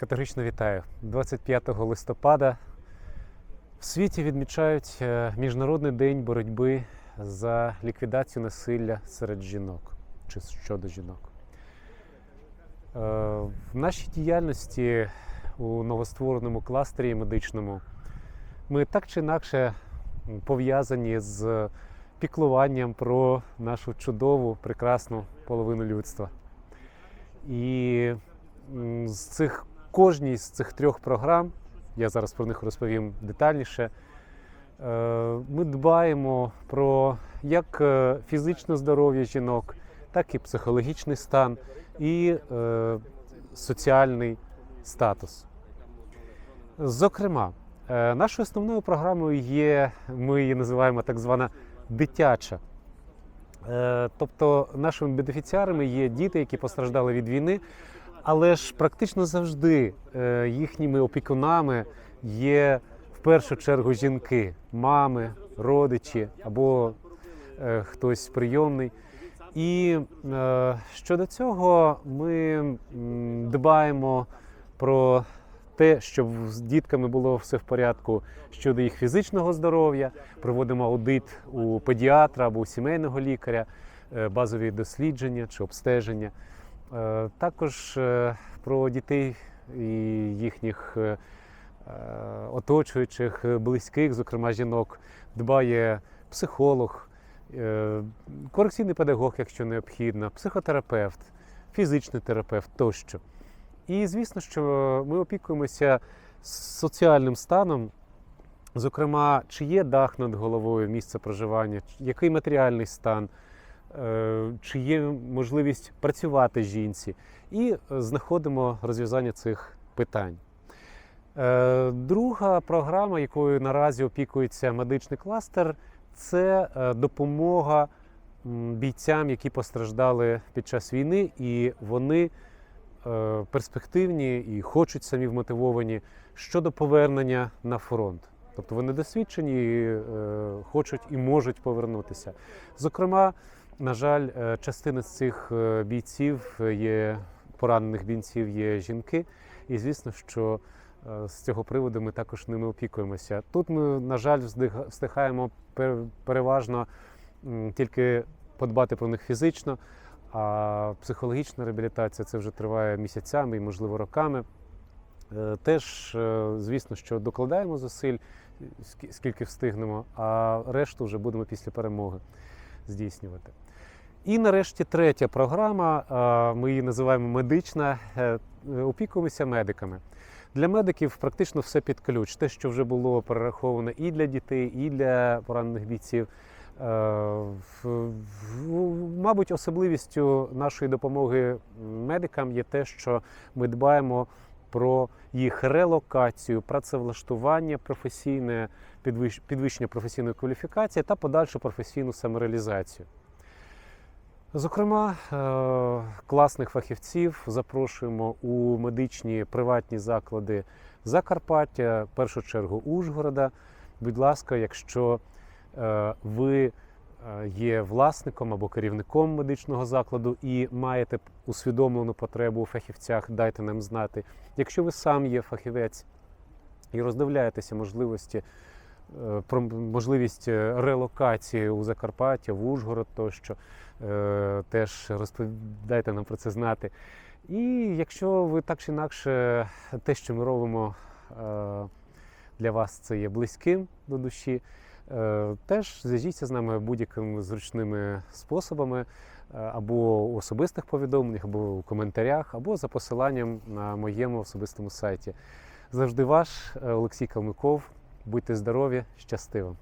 Категорично вітаю. 25 листопада в світі відмічають е, Міжнародний день боротьби за ліквідацію насилля серед жінок чи щодо жінок. Е, В нашій діяльності у новоствореному кластері медичному ми так чи інакше пов'язані з піклуванням про нашу чудову, прекрасну половину людства. І з цих кожній з цих трьох програм, я зараз про них розповім детальніше. е, Ми дбаємо про як е, фізичне здоров'я жінок, так і психологічний стан і е, соціальний статус. Зокрема, нашою основною програмою є, ми її називаємо так звана дитяча. Тобто нашими бенефіціарами є діти, які постраждали від війни, але ж практично завжди е, їхніми опікунами є в першу чергу жінки, мами, родичі або е, хтось прийомний. І е, щодо цього ми дбаємо про те, щоб з дітками було все в порядку щодо їх фізичного здоров'я, проводимо аудит у педіатра або у сімейного лікаря, базові дослідження чи обстеження. Е, Також е, про дітей і їхніх е, оточуючих, близьких, зокрема жінок, дбає психолог, корекційний педагог, якщо необхідно, психотерапевт, фізичний терапевт тощо. І звісно, що ми опікуємося соціальним станом, зокрема, чи є дах над головою місце проживання, який матеріальний стан, чи є можливість працювати жінці, і е, знаходимо розв'язання цих питань. Е, Друга програма, якою наразі опікується медичний кластер, це е, допомога бійцям, які постраждали під час війни, і вони е, перспективні і хочуть самі вмотивовані щодо повернення на фронт. Тобто вони досвідчені, е, хочуть і можуть повернутися. Зокрема, на жаль, е, частина з цих е, бійців є поранених бійців є жінки, і звісно, що е, з цього приводу ми також ними опікуємося. Тут ми, на жаль, встигаємо переважно тільки подбати про них фізично, а психологічна реабілітація це вже триває місяцями і, можливо, роками. Е, Теж, е, звісно, що докладаємо зусиль, скі- скільки встигнемо, а решту вже будемо після перемоги здійснювати. І нарешті третя програма, ми її називаємо медична, е, опікуємося медиками. Для медиків практично все під ключ. Те, що вже було перераховано і для дітей, і для поранених бійців. Е, Мабуть, особливістю нашої допомоги медикам є те, що ми дбаємо про їх релокацію, працевлаштування професійне, підвищення професійної кваліфікації та подальшу професійну самореалізацію. Зокрема, е, класних фахівців запрошуємо у медичні приватні заклади Закарпаття, в першу чергу Ужгорода. Будь ласка, якщо е, ви є власником або керівником медичного закладу і маєте усвідомлену потребу у фахівцях, дайте нам знати. Якщо ви сам є фахівець і роздивляєтеся можливості, е, про можливість е, релокації у Закарпаття, в Ужгород тощо, е, теж розповідайте нам про це знати. І якщо ви так чи інакше те, що ми робимо е, для вас, це є близьким до душі, е, теж зв'яжіться з нами будь-якими зручними способами, е, або у особистих повідомленнях, або у коментарях, або за посиланням на моєму особистому сайті. Завжди ваш е, Олексій Калмиков. Будьте здорові, щастиво!